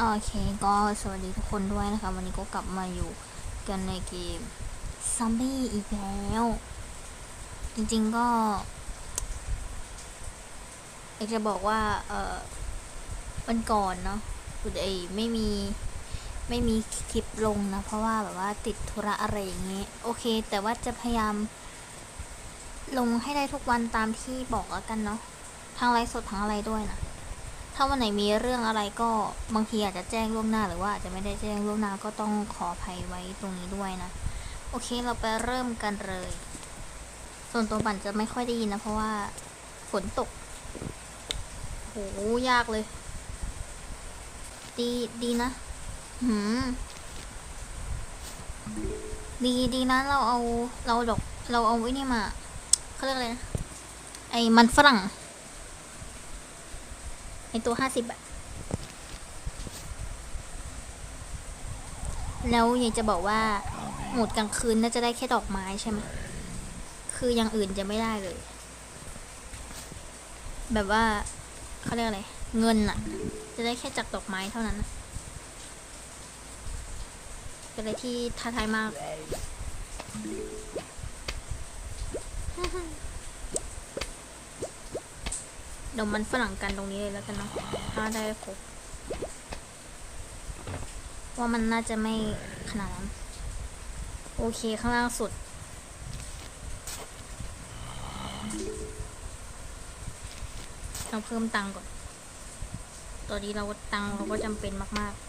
โอเคก็สวัสดีทุกคนด้วยนะคะ วันนี้ก็กลับมาอยู่กันในเกมซอมบี้อีกแล้ว จริงๆก็อยากจะบอกว่า เออวันก่อนเนาะคุณไอไม่มีไม่มีคลิปลงนะ เพราะว่าแบบว่าติดธุระอะไรอย่างนี้ โอเค แต่ว่าจะพยายาม ลงให้ได้ทุกวันตามที่บอกแล้วกันเนาะทั้งไลฟ์สดทั้งอะไรด้วยนะ ถ้าวันไหนมีเรื่องอะไรก็บางทีอาจจะแจ้งล่วงหน้าหรือว่าอาจจะไม่ได้แจ้งล่วงหน้าก็ต้องขออภัยไว้ตรงนี้ด้วยนะ โอเคเราไปเริ่มกันเลย ส่วนตัวปั่นจะไม่ค่อยได้ยินนะ เพราะว่าฝนตกโหยากเลย ดีดีนะหืมดีดีนะ เราเอาเราดอกเราเอาไว้นี่มาเขาเรียกอะไรนะไอ้มันฝรั่ง ไอตัวห้าสิบอะแล้วอยากจะบอกว่าโหมดกลางคืนน่าจะได้แค่ดอกไม้ใช่ไหมคืออย่างอื่นจะไม่ได้เลย แบบว่าเขาเรียกอะไร เงินอะจะได้แค่จากดอกไม้เท่านั้นนะเป็นอะไรที่ท้าทายมาก ดี๋ยวมันฝรั่งกันตรงนี้เลยแล้วกันเนาะถ้าได้ครบว่ามันน่าจะไม่ขนาดนั้น โอเคข้างล่างสุด เราเพิ่มตังค์ก่อนตอนนี้เราตังค์เราก็จำเป็นมาก ๆ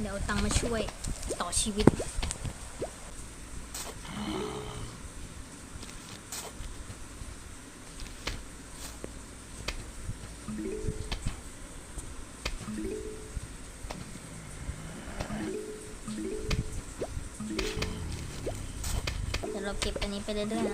เดี๋ยวตังมาช่วยต่อชีวิต เก็บอันนี้ไปเรื่อย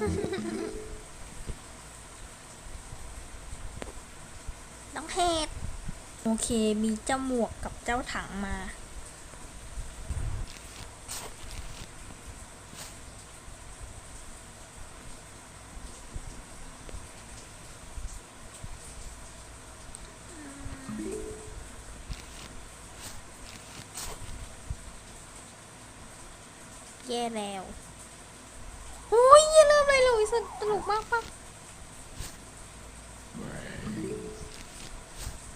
น้องเห็ดโอเค มีเจ้าหมวกกับเจ้าถังมา แย่แล้ว ยอย่าเริ่มเลยเลยสัตลกมากปะ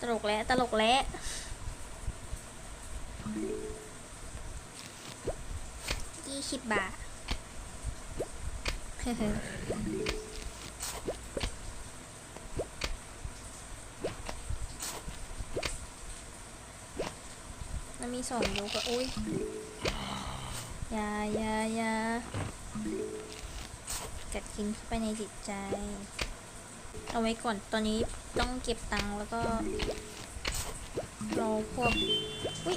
ตลกแล้วตลกแล้วยี่สิบบาทมันมีสองยกอะอุ้ยยายายา กัดกินเข้าไปในจิตใจ เอาไว้ก่อนตอนนี้ต้องเก็บตังค์แล้วก็รอพวกอุ้ย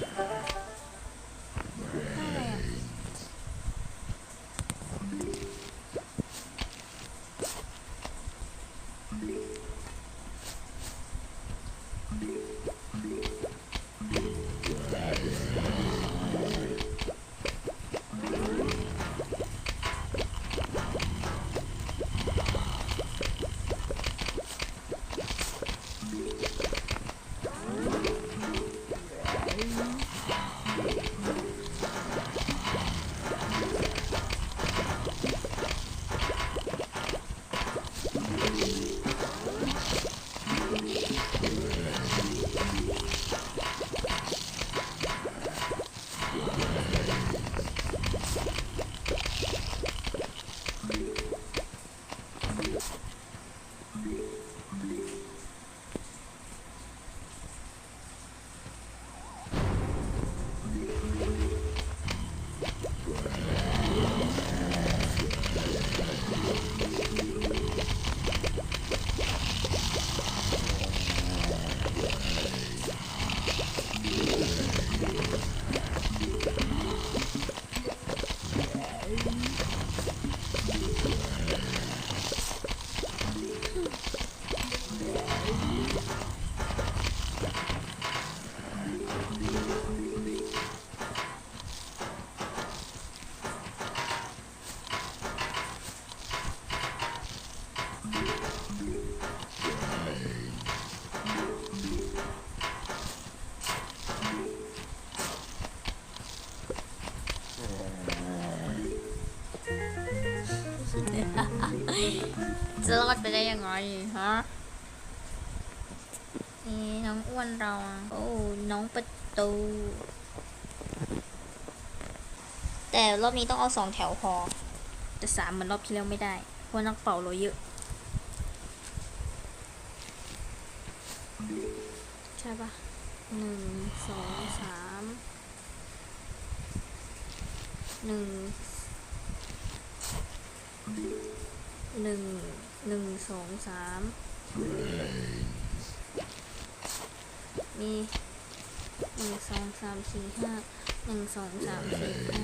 ฮะนี่น้องอ้วนเราอะโอ้น้องประตู แต่รอบนี้ต้องเอาสองแถวพอแต่สามเหมือนรอบที่แล้วไม่ได้ เพราะนักเป่าเราเยอะใช่ปะหนึ่งสองสามหนึ่งหนึ่ง หนึ่งสองสามมีหนึ่งสองสามสี่ห้าหนึ่งสองสามสี่ห้า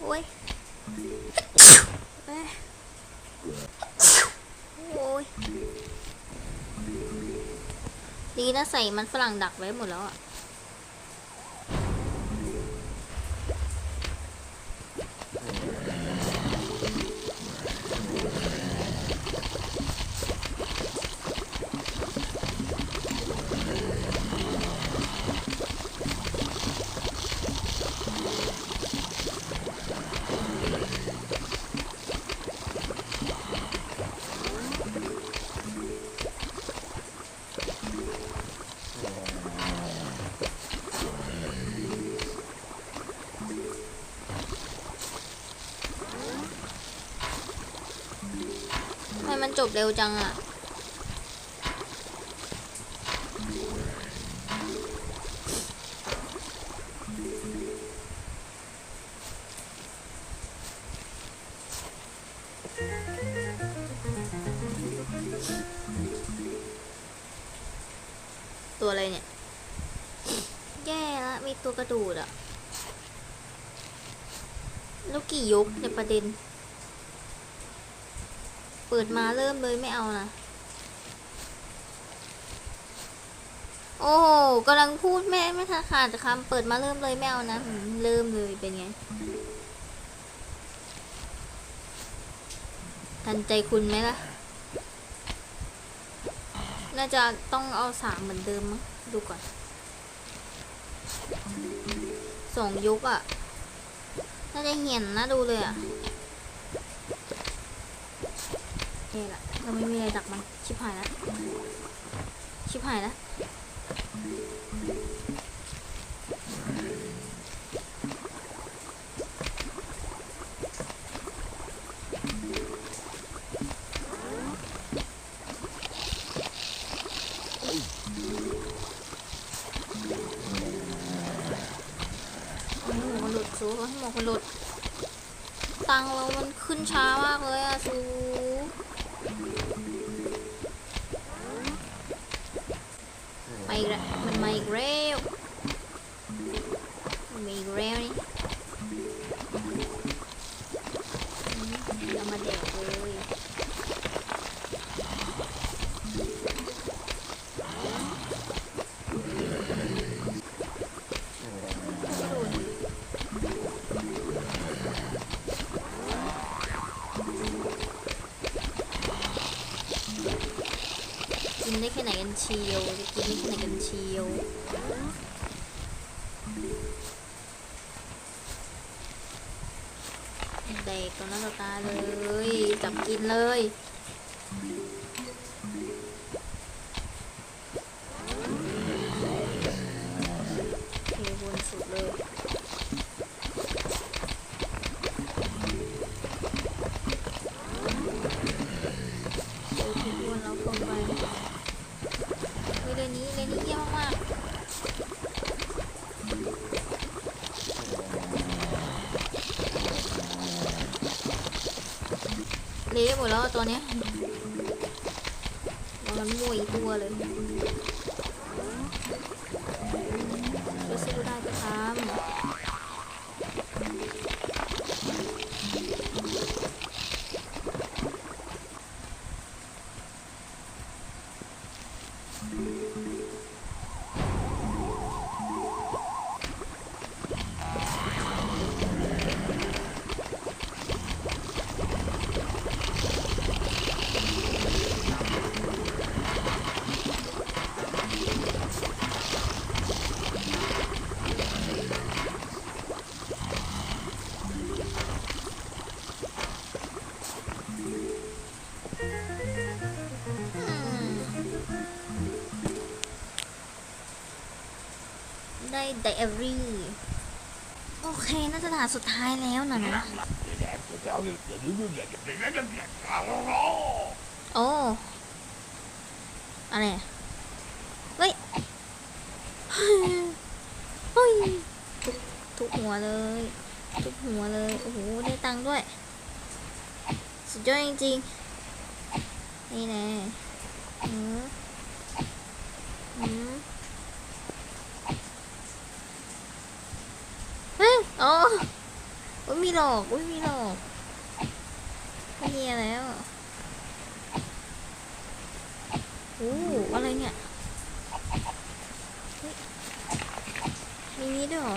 โอ้ยเอ้ยโอ้ยดีนะใส่มันฝรั่งดักไว้หมดแล้วอะ จบเร็วจังอะตัวอะไรเนี่ย แย่ละมีตัวกระดูดอะแล้วกี่ยกในประเด็น เปิดมาเริ่มเลยไม่เอานะ โอ้กำลังพูดแม่ไม่ทันขาดคำเปิดมาเริ่มเลยไม่เอานะเริ่มเลยเป็นไง ทันใจคุณไหมล่ะ น่าจะต้องเอาสามเหมือนเดิมมั้งดูก่อนสองยุกอะ่ะ น่าจะเหี่ยนนะดูเลยอะ่ะ เย่ละเราไม่มีอะไรดักมันชิบหายแล้วชิบหายแล้วหมวกมันหลุดสูให้หมวกมันหลุด ตังเรามันขึ้นช้ามากเลยอะสู อีกแล้วมันมาอีกแล้วมันมาอีกแล้วนี่ ได้แค่ไหนกันเชียวจะกินนี่ที่ไหนกันเชียวเด็กตัวหน้าต่อตาเลย จับกินเลย ตัวเนี้ยมันมั่วอีกตัวเลย สุดท้ายแล้วนะนะ โอ้ อะไร เฮ้ยเฮ้ยทุกหัวเลย ทุกหัวเลย โอ้โห ได้ตังค์ด้วย สุดยอดจริงๆ นี่แน่อืมอืม เฮ้ยอ๋อไม่มีหลอกวุ้ยมีหลอกไม่มีแล้วโอ้อะไรเนี่ยมีนี้ด้วยเหรอ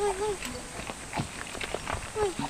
เฮ้ยเ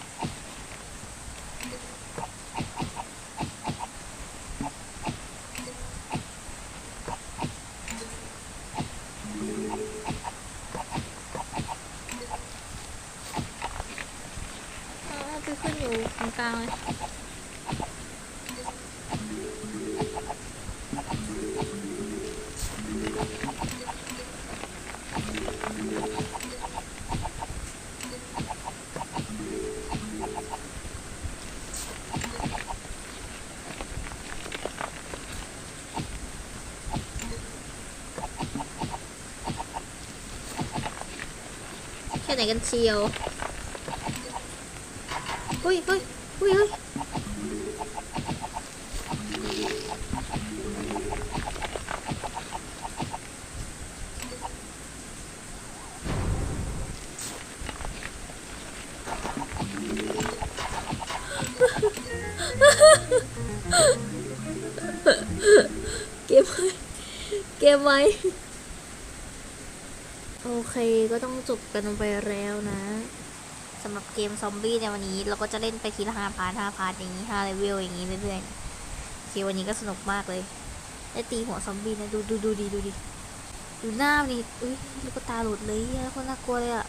ไหนกันเชียวเฮ้ยเฮ้ยเฮ้ยเฮ้ยเก็บไว้เก็บไว้ เคก็ต้องจบกันไปแล้วนะสำหรับเกมซอมบี้ในวันนี้ เราก็จะเล่นไปทีละห้าพาร์ทห้าพาร์ทอย่างนี้ห้าเลเวลอย่างนี้เรื่อยๆโอเควันนี้ก็สนุกมากเลย ได้ตีหัวซอมบี้นะดูดูดูดีดูดีดูหน้ามันดิอุ้ยลูกตาหลุดเลยเหี้ยแล้วก็น่ากลัวเลยอะ